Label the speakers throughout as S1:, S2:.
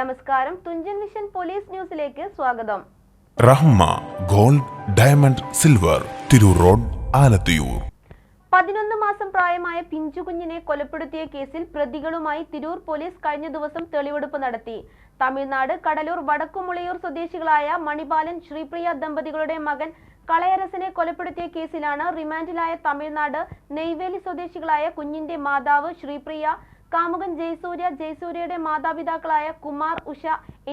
S1: നമസ്കാരം. Thunchan mission police ന്യൂസിലേക്ക് സ്വാഗതം.
S2: Rahma gold diamond silver Tirur road Alathiyur.
S1: പതിനൊന്ന് മാസം പ്രായമായ പിഞ്ചുകുഞ്ഞിനെ കൊലപ്പെടുത്തിയ കേസിൽ പ്രതികളുമായി തിരൂർ പോലീസ് കഴിഞ്ഞ ദിവസം തെളിവെടുപ്പ് നടത്തി. തമിഴ്നാട് കടലൂർ വടക്കുമുളയൂർ സ്വദേശികളായ മണിപാലൻ ശ്രീപ്രിയ ദമ്പതികളുടെ മകൻ കളയരസനെ കൊലപ്പെടുത്തിയ കേസിലാണ് റിമാൻഡിലായ തമിഴ്നാട് നെയ്വേലി സ്വദേശികളായ കുഞ്ഞിന്റെ മാതാവ് ശ്രീപ്രിയ കാമുകൻ ജയസൂര്യ ജയസൂര്യയുടെ മാതാപിതാക്കളായ കുമാർ ഉഷ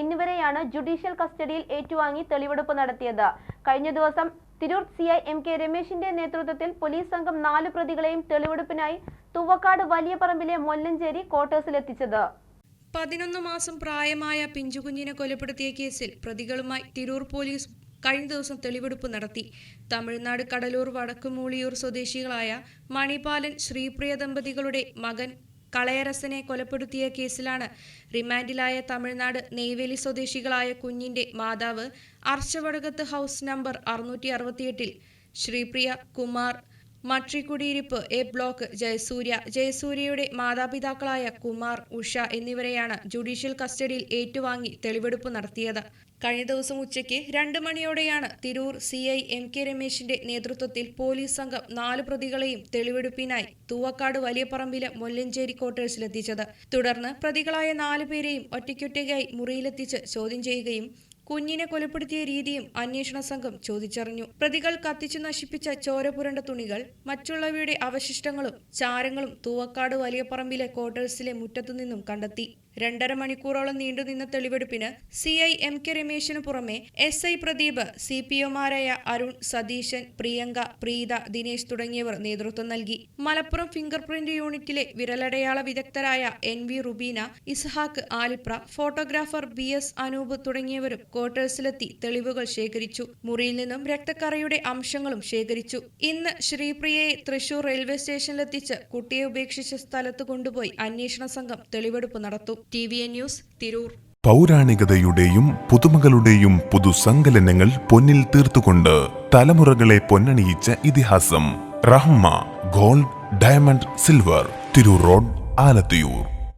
S1: എന്നിവരെയാണ് ജുഡീഷ്യൽ കസ്റ്റഡിയിൽ ഏറ്റുവാങ്ങി തെളിവെടുപ്പ് നടത്തിയത്. കഴിഞ്ഞ ദിവസം Tirur C I M K രമേശിന്റെ നേതൃത്വത്തിൽ പോലീസ് സംഘം നാല് പ്രതികളെയും തെളിവെടുപ്പിനായി തുവക്കാട് വലിയ പറമ്പിലെ മൊല്ലഞ്ചേരി ക്വാർട്ടേഴ്സിലെത്തിച്ചത്.
S3: പതിനൊന്ന് മാസം പ്രായമായ പിഞ്ചുകുഞ്ഞിനെ കൊലപ്പെടുത്തിയ കേസിൽ പ്രതികളുമായി തിരൂർ പോലീസ് കഴിഞ്ഞ ദിവസം തെളിവെടുപ്പ് നടത്തി. തമിഴ്നാട് കടലൂർ വടക്കുമൂളിയൂർ സ്വദേശികളായ മണിപാലൻ ശ്രീപ്രിയ ദമ്പതികളുടെ മകൻ കളയരസനെ കൊലപ്പെടുത്തിയ കേസിലാണ് റിമാൻഡിലായ തമിഴ്നാട് നെയ്വേലി സ്വദേശികളായ കുഞ്ഞിന്റെ മാതാവ് അർച്ചവടകത്ത് ഹൗസ് നമ്പർ അറുന്നൂറ്റി അറുപത്തിയെട്ടിൽ ശ്രീപ്രിയ കുമാർ മട്രിക്കുടിയിരിപ്പ് എ ബ്ലോക്ക് ജയസൂര്യ. ജയസൂര്യയുടെ മാതാപിതാക്കളായ കുമാർ ഉഷ എന്നിവരെയാണ് ജുഡീഷ്യൽ കസ്റ്റഡിയിൽ ഏറ്റുവാങ്ങി തെളിവെടുപ്പ് നടത്തിയത്. കഴിഞ്ഞ ദിവസം ഉച്ചയ്ക്ക് രണ്ട് മണിയോടെയാണ് Tirur C I M K രമേശിന്റെ നേതൃത്വത്തിൽ പോലീസ് സംഘം നാല് പ്രതികളെയും തെളിവെടുപ്പിനായി തൂവക്കാട് വലിയപറമ്പിലെ മൊല്ലഞ്ചേരി ക്വാർട്ടേഴ്സിലെത്തിച്ചത്. തുടർന്ന് പ്രതികളായ നാലുപേരെയും ഒറ്റയ്ക്കൊറ്റയ്ക്കായി മുറിയിലെത്തിച്ച് ചോദ്യം ചെയ്യുകയും കുഞ്ഞിനെ കൊലപ്പെടുത്തിയ രീതിയും അന്വേഷണ സംഘം ചോദിച്ചറിഞ്ഞു. പ്രതികൾ കത്തിച്ചു നശിപ്പിച്ച ചോര പുരണ്ട തുണികൾ മറ്റുള്ളവയുടെ അവശിഷ്ടങ്ങളും ചാരങ്ങളും തൂവക്കാട് വലിയപറമ്പിലെ ക്വാർട്ടേഴ്സിലെ മുറ്റത്തുനിന്നും കണ്ടെത്തി. രണ്ടര മണിക്കൂറോളം നീണ്ടുനിന്ന തെളിവെടുപ്പിന് സി ഐ എം കെ രമേശിനു പുറമെ S I Pradeep C P ഒമാരായ Arun Satheesan Priyanka Preetha Dinesh തുടങ്ങിയവർ നേതൃത്വം നൽകി. മലപ്പുറം ഫിംഗർ പ്രിന്റ് യൂണിറ്റിലെ വിരലടയാള വിദഗ്ധരായ N V Rubeena Ishaq Alipra photographer B S Anoop തുടങ്ങിയവരും ക്വാർട്ടേഴ്സിലെത്തി തെളിവുകൾ ശേഖരിച്ചു. മുറിയിൽ നിന്നും രക്തക്കറയുടെ അംശങ്ങളും ശേഖരിച്ചു. ഇന്ന് ശ്രീപ്രിയയെ തൃശൂർ റെയിൽവേ സ്റ്റേഷനിലെത്തിച്ച് കുട്ടിയെ ഉപേക്ഷിച്ച സ്ഥലത്ത് കൊണ്ടുപോയി അന്വേഷണ സംഘം തെളിവെടുപ്പ് നടത്തും. T V N news Tirur.
S2: പൗരാണികതയുടെയും പുതുമകളുടെയും പുതുസങ്കലനങ്ങൾ പൊന്നിൽ തീർത്തുകൊണ്ട് തലമുറകളെ പൊന്നണിയിച്ച ഇതിഹാസം Rahma gold diamond silver Tirur road Alathiyur.